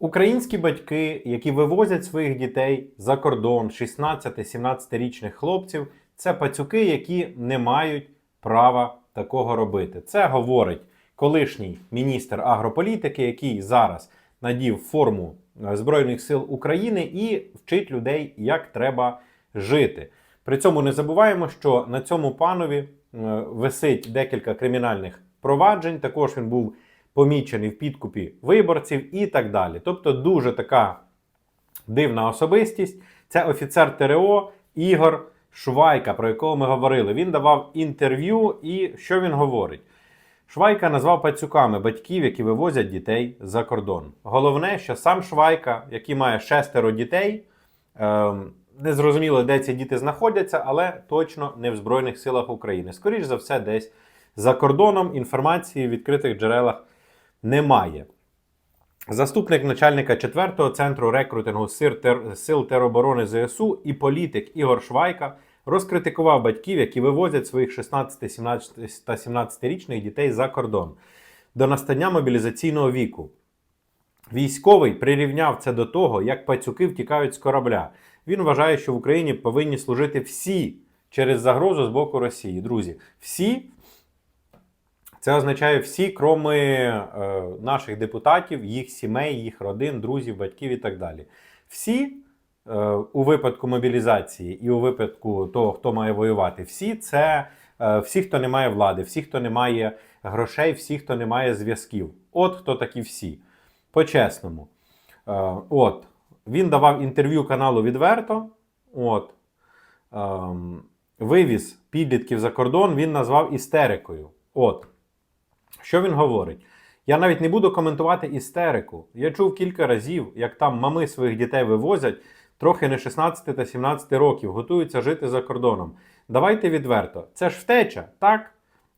Українські батьки, які вивозять своїх дітей за кордон, 16-17-річних хлопців, це пацюки, які не мають права такого робити. Це говорить колишній міністр агрополітики, який зараз надів форму е, Збройних сил України і вчить людей, як треба жити. При цьому не забуваємо, що на цьому панові е, висить декілька кримінальних проваджень. Також він був помічений в підкупі виборців і так далі. Тобто, дуже така дивна особистість. Це офіцер ТРО Ігор Швайка, про якого ми говорили. Він давав інтерв'ю, і що він говорить? Швайка назвав пацюками батьків, які вивозять дітей за кордон. Головне, що сам Швайка, який має шестеро дітей, ем, не зрозуміло, де ці діти знаходяться, але точно не в Збройних силах України. Скоріш за все, десь за кордоном інформації в відкритих джерелах немає. Заступник начальника 4-го центру рекрутингу сил, тероборони ЗСУ і політик Ігор Швайка розкритикував батьків, які вивозять своїх 16, 17 та 17-річних дітей за кордон до настання мобілізаційного віку. Військовий прирівняв це до того, як пацюки втікають з корабля. Він вважає, що в Україні повинні служити всі через загрозу з боку Росії. Друзі, всі це означає всі, кроме е, наших депутатів, їх сімей, їх родин, друзів, батьків і так далі. Всі е, у випадку мобілізації і у випадку того, хто має воювати, всі це е, всі, хто не має влади, всі, хто не має грошей, всі, хто не має зв'язків. От хто такі всі. По-чесному. Е, от. Він давав інтерв'ю каналу відверто. От. Ем, вивіз підлітків за кордон, він назвав істерикою. От. Що він говорить? Я навіть не буду коментувати істерику. Я чув кілька разів, як там мами своїх дітей вивозять трохи не 16 та 17 років, готуються жити за кордоном. Давайте відверто. Це ж втеча, так?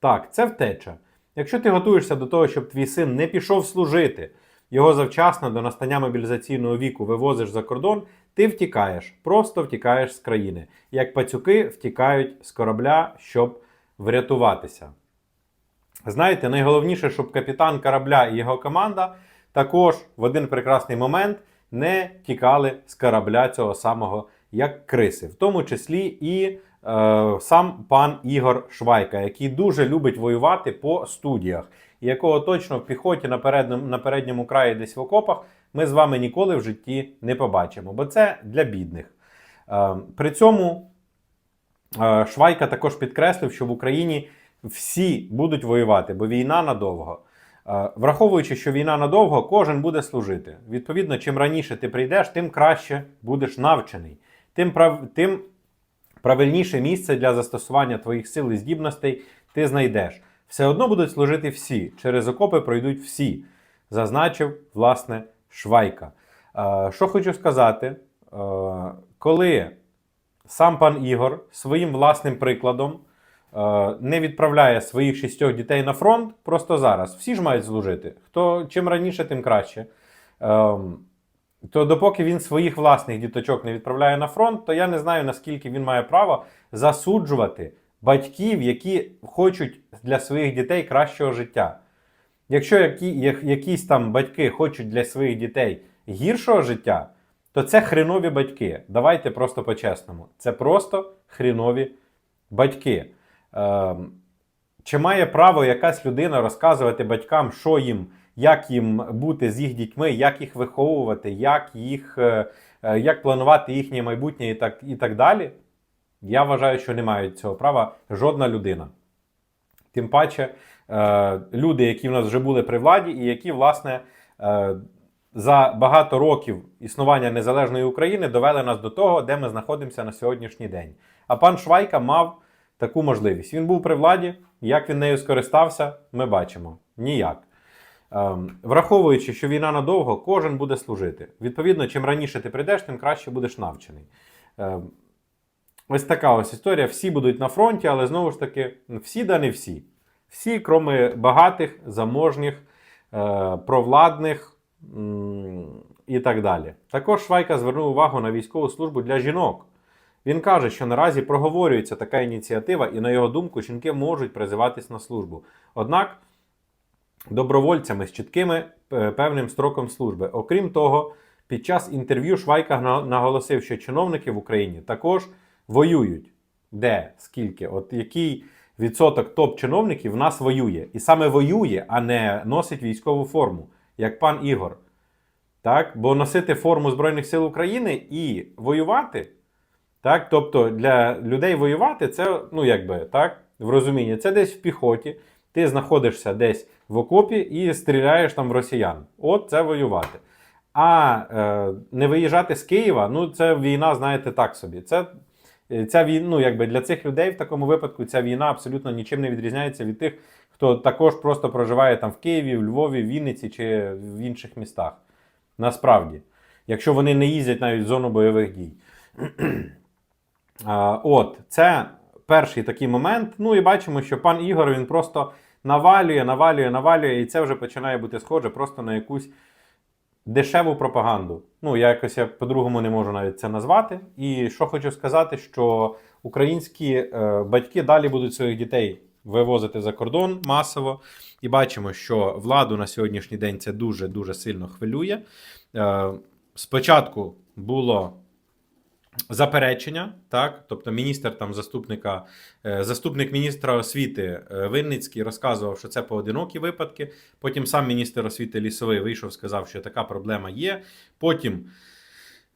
Так, це втеча. Якщо ти готуєшся до того, щоб твій син не пішов служити, його завчасно до настання мобілізаційного віку вивозиш за кордон, ти втікаєш, просто втікаєш з країни. Як пацюки втікають з корабля, щоб врятуватися. Знаєте, найголовніше, щоб капітан корабля і його команда також в один прекрасний момент не тікали з корабля цього самого як криси, в тому числі і е, сам пан Ігор Швайка, який дуже любить воювати по студіях, і якого точно в піхоті на передньому, на передньому краї десь в окопах ми з вами ніколи в житті не побачимо, бо це для бідних. Е, при цьому е, Швайка також підкреслив, що в Україні всі будуть воювати, бо війна надовго. Е, Враховуючи, що війна надовго, кожен буде служити. Відповідно, чим раніше ти прийдеш, тим краще будеш навчений, тим, прав... тим правильніше місце для застосування твоїх сил і здібностей ти знайдеш. Все одно будуть служити всі. Через окопи пройдуть всі, зазначив, власне, Швайка. Е, Що хочу сказати, Е, коли сам пан Ігор своїм власним прикладом не відправляє своїх шістьох дітей на фронт просто зараз. Всі ж мають служити. Хто чим раніше, тим краще. Ем, То допоки він своїх власних діточок не відправляє на фронт, то я не знаю, наскільки він має право засуджувати батьків, які хочуть для своїх дітей кращого життя. Якщо які, як- якісь там батьки хочуть для своїх дітей гіршого життя, то це хренові батьки. Давайте просто по-чесному. Це просто хренові батьки. Ем, чи має право якась людина розказувати батькам, що їм, як їм бути з їх дітьми, як їх виховувати, як їх, е, е, як планувати їхнє майбутнє і так, і так далі? Я вважаю, що не мають цього права жодна людина. Тим паче, е, люди, які в нас вже були при владі, і які, власне, за багато років існування незалежної України довели нас до того, де ми знаходимося на сьогоднішній день. А пан Швайка мав таку можливість. Він був при владі. Як він нею скористався, ми бачимо. Ніяк. Ем, враховуючи, що війна надовго, кожен буде служити. Відповідно, чим раніше ти прийдеш, тим краще будеш навчений. Ем, ось така ось історія. Всі будуть на фронті, але знову ж таки, всі да не всі. Всі, кроме багатих, заможніх, е, провладних м, і так далі. Також Швайка звернув увагу на військову службу для жінок. Він каже, що наразі проговорюється така ініціатива, і на його думку, жінки можуть призиватись на службу. Однак добровольцями з чіткими е, певним строком служби. Окрім того, під час інтерв'ю Швайка наголосив, що чиновники в Україні також воюють. Де? Скільки? От який відсоток топ-чиновників в нас воює? І саме воює, а не носить військову форму, як пан Ігор. Так? Бо носити форму Збройних сил України і воювати, так? тобто для людей воювати, це, ну якби, так, в розумінні, це десь в піхоті, ти знаходишся десь в окопі і стріляєш там в росіян. От це воювати. А е, не виїжджати з Києва, ну це війна, знаєте, так собі. Це, е, ця війна, ну, якби для цих людей в такому випадку ця війна абсолютно нічим не відрізняється від тих, хто також просто проживає там в Києві, в Львові, в Вінниці чи в інших містах. Насправді, якщо вони не їздять навіть в зону бойових дій. От, це перший такий момент. Ну і бачимо, що пан Ігор він просто навалює, навалює, навалює, і це вже починає бути схоже просто на якусь дешеву пропаганду. Ну, я якось я по-другому не можу навіть це назвати. І що хочу сказати, що українські е, батьки далі будуть своїх дітей вивозити за кордон масово. І бачимо, що владу на сьогоднішній день це дуже дуже сильно хвилює. Е, спочатку було заперечення, так, тобто міністр там заступника, е, заступник міністра освіти е, Винницький розказував, що це поодинокі випадки. Потім сам міністр освіти лісовий вийшов, сказав, що така проблема є. Потім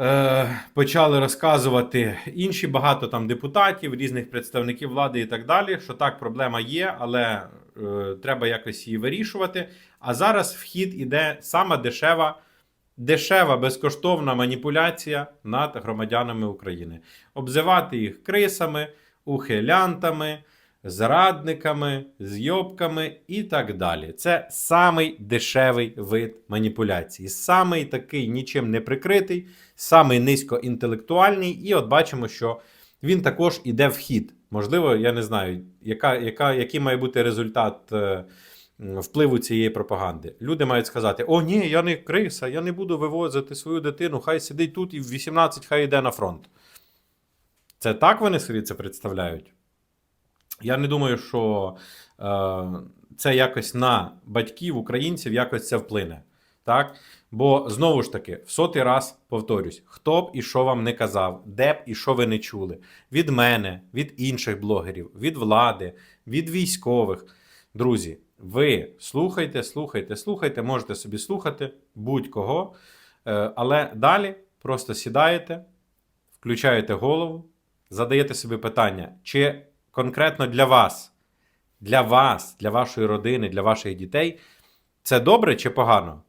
е, почали розказувати інші багато там депутатів, різних представників влади і так далі, що так, проблема є, але е, треба якось її вирішувати. А зараз в хід іде сама дешева дешева безкоштовна маніпуляція над громадянами України. Обзивати їх крисами, ухилянтами, зрадниками, зйобками і так далі. Це самий дешевий вид маніпуляції, самий такий нічим не прикритий, самий низькоінтелектуальний. І от бачимо, що він також іде в хід. Можливо, я не знаю, яка, яка, який має бути результат. Впливу цієї пропаганди. Люди мають сказати: О, ні, я не криса, я не буду вивозити свою дитину, хай сидить тут і в 18 хай йде на фронт. Це так вони собі це представляють? Я не думаю, що е, це якось на батьків українців якось це вплине. Так? Бо знову ж таки, в сотий раз повторюсь, хто б і що вам не казав, де б і що ви не чули. Від мене, від інших блогерів, від влади, від військових. Друзі, ви слухайте, слухайте, слухайте, можете собі слухати будь-кого. Е, Але далі просто сідаєте, включаєте голову, задаєте собі питання, чи конкретно для вас, для вас, для вашої родини, для ваших дітей це добре чи погано?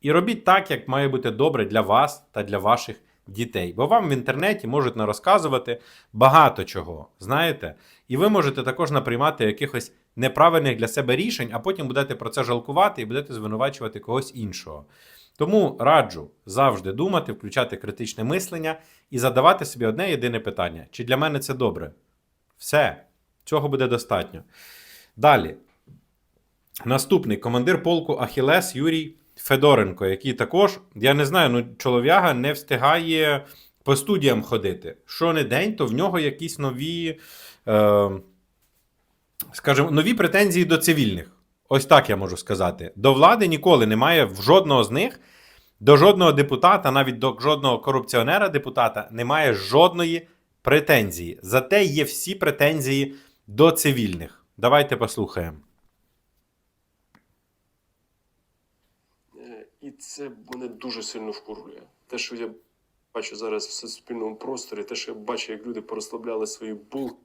І робіть так, як має бути добре для вас та для ваших дітей. Бо вам в інтернеті можуть розказувати багато чого, знаєте? І ви можете також наприймати якихось неправильних для себе рішень, а потім будете про це жалкувати і будете звинувачувати когось іншого. Тому раджу завжди думати, включати критичне мислення і задавати собі одне єдине питання: чи для мене це добре? Все, цього буде достатньо. Далі. Наступний командир полку Ахілес Юрій Федоренко, який також, я не знаю, ну чолов'яга не встигає по студіям ходити. Що не день, то в нього якісь нові, е, скажімо, нові претензії до цивільних. Ось так я можу сказати. До влади ніколи немає в жодного з них, до жодного депутата, навіть до жодного корупціонера депутата, немає жодної претензії. Зате є всі претензії до цивільних. Давайте послухаємо. І це мене дуже сильно вкурює. Те, що я бачу зараз в суспільному просторі, те, що я бачу, як люди порозслабляли свої булки.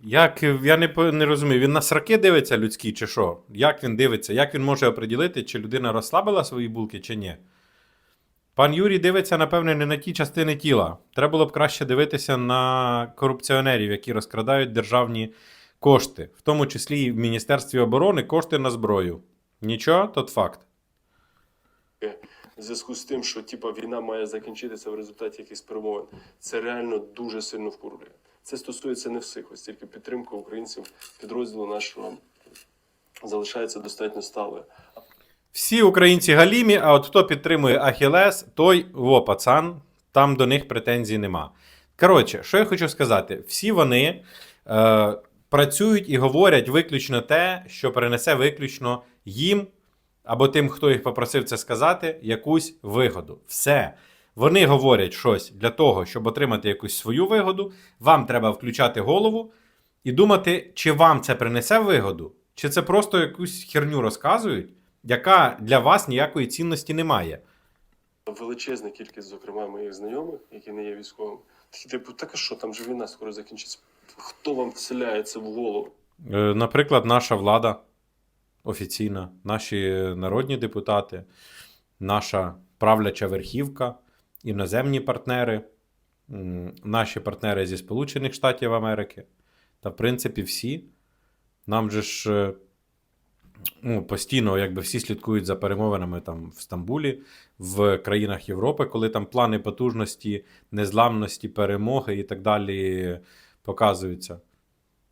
Як я не, не розумію, він на сраки дивиться людські чи що? Як він дивиться? Як він може оприділити, чи людина розслабила свої булки, чи ні? Пан Юрій дивиться, напевне, не на ті частини тіла. Треба було б краще дивитися на корупціонерів, які розкрадають державні кошти, в тому числі і в Міністерстві оборони кошти на зброю. Нічого, тот факт. В зв'язку з тим, що типа війна має закінчитися в результаті якихось перемовин, це реально дуже сильно вкурює. Це стосується не всіх, ось тільки підтримка українців підрозділу нашого залишається достатньо сталою. Всі українці галімі, а от хто підтримує Ахілес, той во пацан, там до них претензій нема. Коротше, що я хочу сказати: всі вони е, працюють і говорять виключно те, що перенесе виключно їм або тим, хто їх попросив це сказати, якусь вигоду. Все. Вони говорять щось для того, щоб отримати якусь свою вигоду. Вам треба включати голову і думати, чи вам це принесе вигоду, чи це просто якусь херню розказують, яка для вас ніякої цінності не має. Величезна кількість, зокрема, моїх знайомих, які не є військовими. Такі, типу, так а що, там же війна скоро закінчиться. Хто вам вселяє це в голову? Е, Наприклад, наша влада офіційна, наші народні депутати, наша правляча верхівка, іноземні партнери, наші партнери зі Сполучених Штатів Америки. Та, в принципі, всі. Нам же ж е, ну, постійно якби всі слідкують за перемовинами там в Стамбулі, в країнах Європи, коли там плани потужності, незламності, перемоги і так далі показуються.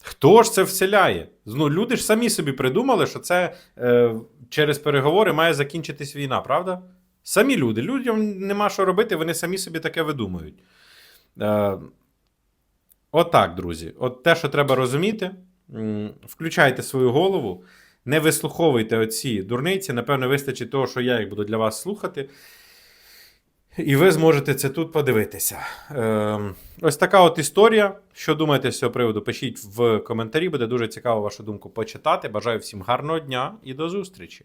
Хто ж це вселяє? Ну, люди ж самі собі придумали, що це е, через переговори має закінчитись війна, правда? Самі люди. Людям нема що робити, вони самі собі таке видумують. Е, отак, друзі. От те, що треба розуміти, включайте свою голову, не вислуховуйте оці дурниці. Напевно, вистачить того, що я їх буду для вас слухати. І ви зможете це тут подивитися. Ем, ось така от історія. Що думаєте з цього приводу? Пишіть в коментарі, буде дуже цікаво вашу думку почитати. Бажаю всім гарного дня і до зустрічі!